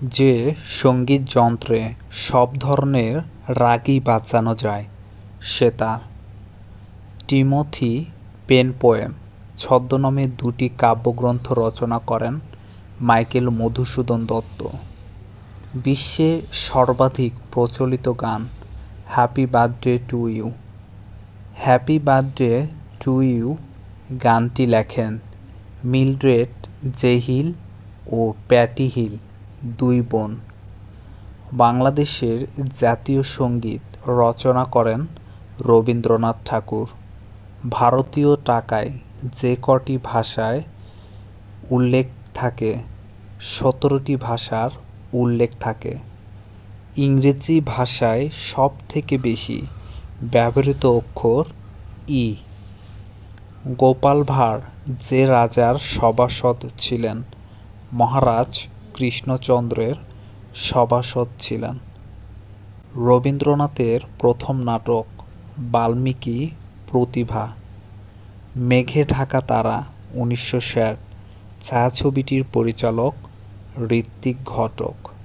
যে সংগীত যন্ত্রে সব ধরনের রাগই বাজানো যায়, সে তার। টিমোথি পেন পোয়েম ছদ্মনামে দুটি কাব্যগ্রন্থ রচনা করেন মাইকেল মধুসূদন দত্ত। বিশ্বে সর্বাধিক প্রচলিত গান happy birthday to you happy birthday to you গানটি লেখেন মিলড্রেড জেহিল ও প্যাটি হিল। দুই বোন। বাংলাদেশের জাতীয় সংগীত রচনা করেন রবীন্দ্রনাথ ঠাকুর। ভারতীয় টাকায় যে কটি ভাষায় উল্লেখ থাকে, সতেরোটি ভাষার উল্লেখ থাকে। ইংরেজি ভাষায় সব থেকে বেশি ব্যবহৃত অক্ষর ই। গোপাল ভাঁড় যে রাজার সভাসদ ছিলেন, মহারাজ কৃষ্ণচন্দ্রের সভাসদ ছিলেন। রবীন্দ্রনাথের প্রথম নাটক বাল্মীকি প্রতিভা। মেঘে ঢাকা তারা উনিশশো ষাট। ছায়াছবিটির পরিচালক ঋত্বিক ঘটক।